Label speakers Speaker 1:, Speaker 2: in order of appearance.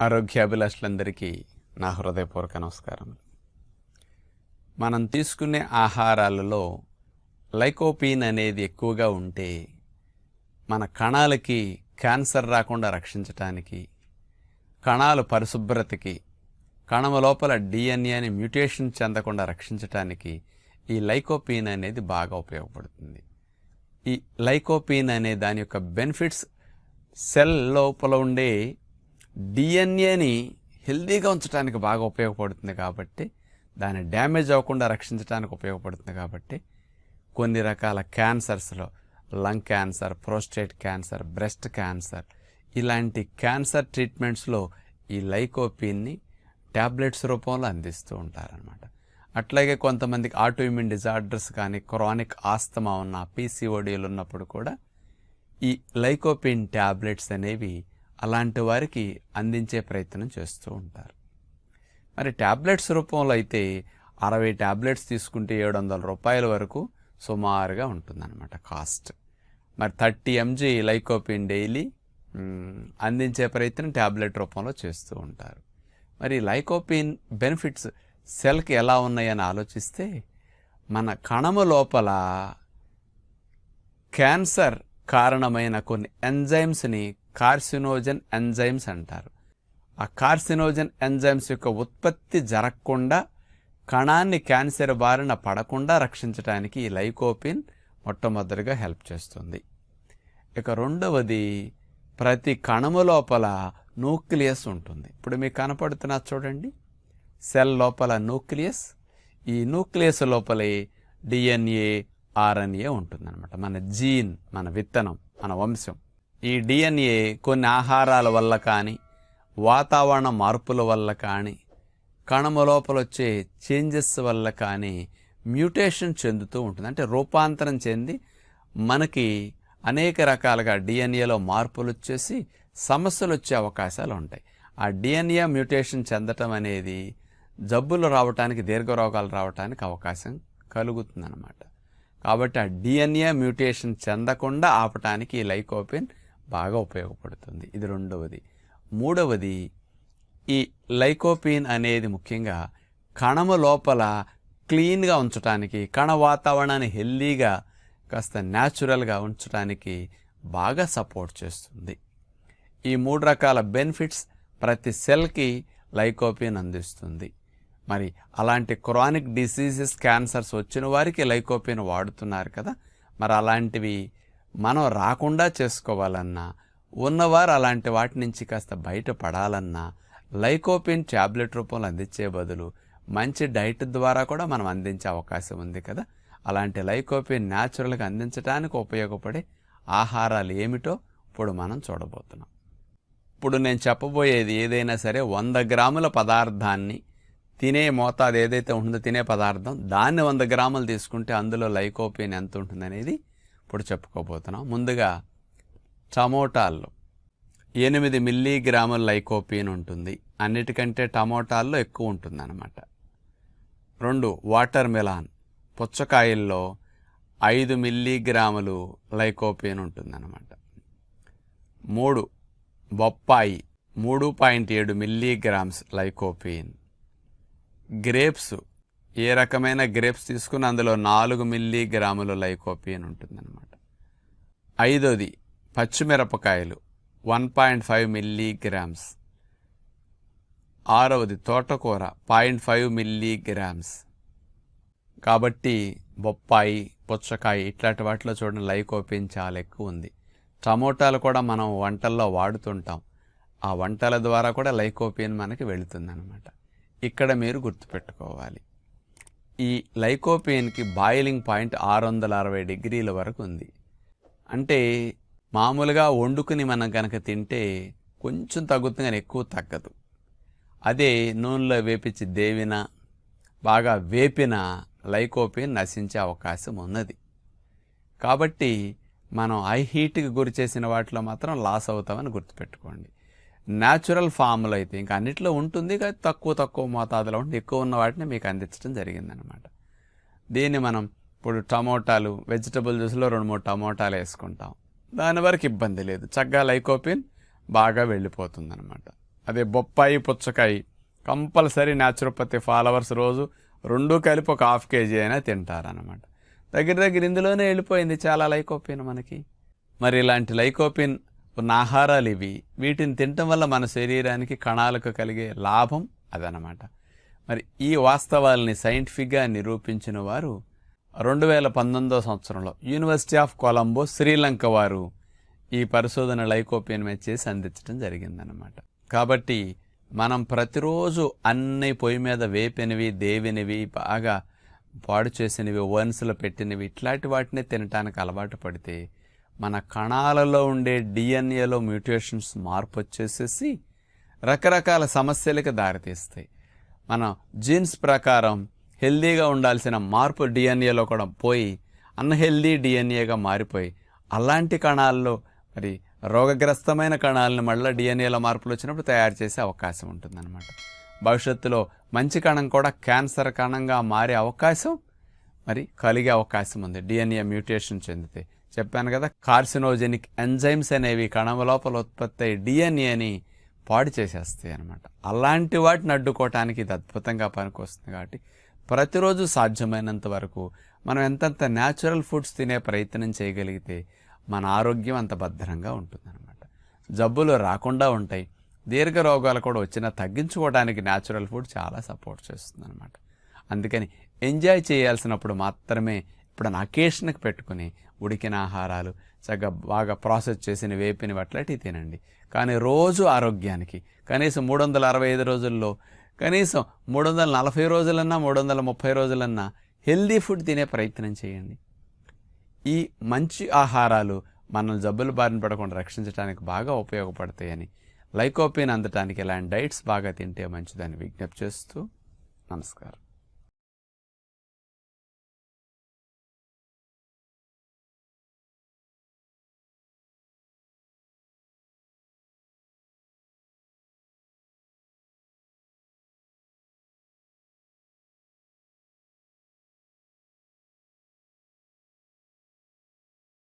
Speaker 1: ఆరోగ్యాభిలాషులందరికీ నా హృదయపూర్వక నమస్కారం మనం తీసుకునే ఆహారాలలో లైకోపీన్ అనేది ఎక్కువగా ఉంటే మన కణాలకి క్యాన్సర్ రాకుండా రక్షించటానికి కణాలు పరిశుభ్రతకి కణము లోపల డిఎన్ఏని మ్యూటేషన్ చెందకుండా రక్షించటానికి ఈ లైకోపీన్ అనేది బాగా ఉపయోగపడుతుంది. ఈ లైకోపీన్ అనే దాని యొక్క బెనిఫిట్స్ సెల్ లోపల ఉండే డిఎన్ఏని హెల్దీగా ఉంచడానికి బాగా ఉపయోగపడుతుంది కాబట్టి దాన్ని డ్యామేజ్ అవ్వకుండా రక్షించడానికి ఉపయోగపడుతుంది కాబట్టి కొన్ని రకాల క్యాన్సర్స్లో lung cancer prostate cancer breast cancer ఇలాంటి క్యాన్సర్ ట్రీట్మెంట్స్లో ఈ లైకోపీన్ని ట్యాబ్లెట్స్ రూపంలో అందిస్తూ ఉంటారనమాట అట్లాగే కొంతమందికి ఆటోఇమ్యూన్ డిజార్డర్స్ కానీ క్రానిక్ ఆస్తమా ఉన్న పీసీఓడీలు ఉన్నప్పుడు కూడా ఈ లైకోపిన్ ట్యాబ్లెట్స్ అనేవి అలాంటి వారికి అందించే ప్రయత్నం చేస్తూ ఉంటారు. మరి ట్యాబ్లెట్స్ రూపంలో అయితే అరవై ట్యాబ్లెట్స్ తీసుకుంటే ఏడు వందల రూపాయల వరకు సుమారుగా ఉంటుందన్నమాట కాస్ట్. మరి థర్టీ ఎంజీ లైకోపిన్ డైలీ అందించే ప్రయత్నం ట్యాబ్లెట్ రూపంలో చేస్తూ ఉంటారు. మరి లైకోపిన్ బెనిఫిట్స్ సెల్కి ఎలా ఉన్నాయని ఆలోచిస్తే మన కణము లోపల క్యాన్సర్ కారణమైన కొన్ని ఎంజైమ్స్ని కార్సినోజన్ ఎంజైమ్స్ అంటారు. ఆ కార్సినోజన్ ఎంజైమ్స్ యొక్క ఉత్పత్తి జరగకుండా కణాన్ని క్యాన్సర్ బారిన పడకుండా రక్షించడానికి ఈ లైకోపిన్ మొట్టమొదటిగా హెల్ప్ చేస్తుంది. ఇక రెండవది ప్రతి కణము లోపల న్యూక్లియస్ ఉంటుంది. ఇప్పుడు మీకు కనపడుతున్నా చూడండి. సెల్ లోపల న్యూక్లియస్ ఈ న్యూక్లియస్ లోపలే డిఎన్ఏ ఆర్ఎన్ఏ ఉంటుందన్నమాట. మన జీన్ మన విత్తనం మన వంశం. ఈ డిఎన్ఏ కొన్ని ఆహారాల వల్ల కానీ వాతావరణ మార్పుల వల్ల కానీ కణము లోపల వచ్చే చేంజెస్ వల్ల కానీ మ్యూటేషన్ చెందుతూ ఉంటుంది. అంటే రూపాంతరం చెంది మనకి అనేక రకాలుగా డిఎన్ఏలో మార్పులు వచ్చేసి సమస్యలు వచ్చే అవకాశాలు ఉంటాయి. ఆ డిఎన్ఏ మ్యూటేషన్ చెందటం అనేది జబ్బులు రావటానికి దీర్ఘరోగాలు రావటానికి అవకాశం కలుగుతుందన్నమాట. కాబట్టి ఆ డిఎన్ఏ మ్యూటేషన్ చెందకుండా ఆపటానికి ఈ లైకోపిన్ బాగా ఉపయోగపడుతుంది. ఇది రెండవది. మూడవది ఈ లైకోపిన్ అనేది ముఖ్యంగా కణము లోపల క్లీన్గా ఉంచడానికి కణ వాతావరణాన్ని హెల్దీగా కాస్త న్యాచురల్గా ఉంచడానికి బాగా సపోర్ట్ చేస్తుంది. ఈ మూడు రకాల బెనిఫిట్స్ ప్రతి సెల్కి లైకోపిన్ అందిస్తుంది. మరి అలాంటి క్రానిక్ డిసీజెస్ క్యాన్సర్స్ వచ్చిన వారికి లైకోపిన్ వాడుతున్నారు కదా. మరి అలాంటివి మనం రాకుండా చేసుకోవాలన్నా ఉన్నవారు అలాంటి వాటి నుంచి కాస్త బయటపడాలన్నా లైకోపిన్ ట్యాబ్లెట్ రూపంలో అందించే బదులు మంచి డైట్ ద్వారా కూడా మనం అందించే అవకాశం ఉంది కదా. అలాంటి లైకోపిన్ న్యాచురల్గా అందించడానికి ఉపయోగపడే ఆహారాలు ఏమిటో ఇప్పుడు మనం చూడబోతున్నాం. ఇప్పుడు నేను చెప్పబోయేది ఏదైనా సరే వంద గ్రాముల పదార్థాన్ని తినే మోతాదు ఏదైతే ఉంటుందో తినే పదార్థం దాన్ని వంద గ్రాములు తీసుకుంటే అందులో లైకోపిన్ ఎంత ఉంటుంది అనేది ఇప్పుడు చెప్పుకోబోతున్నాం. ముందుగా టమోటాల్లో ఎనిమిది మిల్లీగ్రాముల లైకోపీన్ ఉంటుంది. అన్నిటికంటే టమోటాల్లో ఎక్కువ ఉంటుందన్నమాట. రెండు వాటర్ మెలాన్ పుచ్చకాయల్లో ఐదు మిల్లీగ్రాములు ఉంటుంది ఉంటుందన్నమాట. మూడు బొప్పాయి మూడు పాయింట్ ఏడు మిల్లీగ్రామ్స్ లైకోపీన్. గ్రేప్స్ ఏ రకమైన గ్రేప్స్ తీసుకుని అందులో నాలుగు మిల్లీగ్రాములు లైకోపియన్ ఉంటుందన్నమాట. ఐదోది పచ్చిమిరపకాయలు వన్ పాయింట్ ఫైవ్ మిల్లీగ్రామ్స్. ఆరవది తోటకూర పాయింట్ ఫైవ్ మిల్లీగ్రామ్స్. కాబట్టి బొప్పాయి పుచ్చకాయ ఇట్లాంటి వాటిలో చూడండి లైకోపిన్ చాలా ఎక్కువ ఉంది. టమోటాలు కూడా మనం వంటల్లో వాడుతుంటాం. ఆ వంటల ద్వారా కూడా లైకోపిన్ మనకి వెళుతుందన్నమాట. ఇక్కడ మీరు గుర్తుపెట్టుకోవాలి. ఈ లైకోపియన్కి బాయిలింగ్ పాయింట్ ఆరు వందల అరవై డిగ్రీల వరకు ఉంది. అంటే మామూలుగా వండుకుని మనం కనుక తింటే కొంచెం తగ్గుతుంది కానీ ఎక్కువ తగ్గదు. అదే నూనెలో వేపించి దేవిన బాగా వేపిన లైకోపియన్ నశించే అవకాశం ఉన్నది. కాబట్టి మనం ఐ హీట్కి గురి చేసిన వాటిలో మాత్రం లాస్ అవుతామని గుర్తుపెట్టుకోండి. న్యాచురల్ ఫామ్లో అయితే ఇంకా అన్నిట్లో ఉంటుంది కానీ తక్కువ తక్కువ మోతాదులో ఉంటుంది ఎక్కువ ఉన్న వాటిని మీకు అందించడం జరిగిందనమాట దీన్ని మనం ఇప్పుడు టమోటాలు వెజిటబుల్ జ్యూస్లో రెండు మూడు టమోటాలు వేసుకుంటాం. దాని వరకు ఇబ్బంది లేదు. చక్కగా లైకోపిన్ బాగా వెళ్ళిపోతుంది అనమాట అదే బొప్పాయి పుచ్చకాయ కంపల్సరీ న్యాచురోపతి ఫాలోవర్స్ రోజు రెండు కలిపి ఒక హాఫ్ కేజీ అయినా తింటారనమాట దగ్గర దగ్గర ఇందులోనే వెళ్ళిపోయింది చాలా లైకోపిన్ మనకి. మరి ఇలాంటి లైకోపిన్ ఉన్న ఆహారాలు ఇవి. వీటిని తినటం వల్ల మన శరీరానికి కణాలకు కలిగే లాభం అదనమాట మరి ఈ వాస్తవాల్ని సైంటిఫిక్గా నిరూపించిన వారు రెండు వేల పంతొమ్మిదో సంవత్సరంలో యూనివర్సిటీ ఆఫ్ కొలంబో శ్రీలంక వారు ఈ పరిశోధన లైకోపిన్ మీద చేసి అందించడం జరిగిందనమాట కాబట్టి మనం ప్రతిరోజు అన్ని పొయ్యి మీద వేపినవి దేవినవి బాగా పాడు చేసినవి ఓవెన్స్లో పెట్టినవి ఇట్లాంటి వాటిని తినటానికి అలవాటు పడితే మన కణాలలో ఉండే డిఎన్ఏలో మ్యూటేషన్స్ మార్పు వచ్చేసేసి రకరకాల సమస్యలకు దారితీస్తాయి. మన జీన్స్ ప్రకారం హెల్దీగా ఉండాల్సిన మార్పు డిఎన్ఏలో కూడా పోయి అన్హెల్దీ డిఎన్ఏగా మారిపోయి అలాంటి కణాల్లో మరి రోగగ్రస్తమైన కణాలను మళ్ళీ డిఎన్ఏలో మార్పులు వచ్చినప్పుడు తయారు చేసే అవకాశం ఉంటుందన్నమాట. భవిష్యత్తులో మంచి కణం కూడా క్యాన్సర్ కణంగా మారే అవకాశం మరి కలిగే అవకాశం ఉంది. డిఎన్ఏ మ్యూటేషన్ చెందితే చెప్పాను కదా కార్సినోజెనిక్ ఎంజైమ్స్ అనేవి కణం లోపల ఉత్పత్తి అయ్యి డిఎన్ఏని పాడు చేసేస్తాయి అనమాట అలాంటి వాటిని అడ్డుకోవటానికి ఇది అద్భుతంగా పనికొస్తుంది కాబట్టి ప్రతిరోజు సాధ్యమైనంత వరకు మనం ఎంతంత న్యాచురల్ ఫుడ్స్ తినే ప్రయత్నం చేయగలిగితే మన ఆరోగ్యం అంత భద్రంగా ఉంటుందన్నమాట. జబ్బులు రాకుండా ఉంటాయి. దీర్ఘ రోగాలు కూడా వచ్చినా తగ్గించుకోవడానికి న్యాచురల్ ఫుడ్ చాలా సపోర్ట్ చేస్తుంది అనమాట అందుకని ఎంజాయ్ చేయాల్సినప్పుడు మాత్రమే ఇప్పుడు అకేషన్కి పెట్టుకుని ఉడికిన ఆహారాలు చక్కగా బాగా ప్రాసెస్ చేసిన వేపిన అట్లాంటివి తినండి. కానీ రోజు ఆరోగ్యానికి కనీసం మూడు వందల అరవై ఐదు రోజుల్లో కనీసం మూడు వందల నలభై రోజులన్నా మూడు వందల ముప్పై రోజులన్నా హెల్దీ ఫుడ్ తినే ప్రయత్నం చేయండి. ఈ మంచి ఆహారాలు మనల్ని జబ్బులు బారిన పడకుండా రక్షించడానికి బాగా ఉపయోగపడతాయని లైకోపిన్ అందటానికి ఇలాంటి డైట్స్ బాగా తింటే మంచిదని విజ్ఞప్తి చేస్తూ నమస్కారం.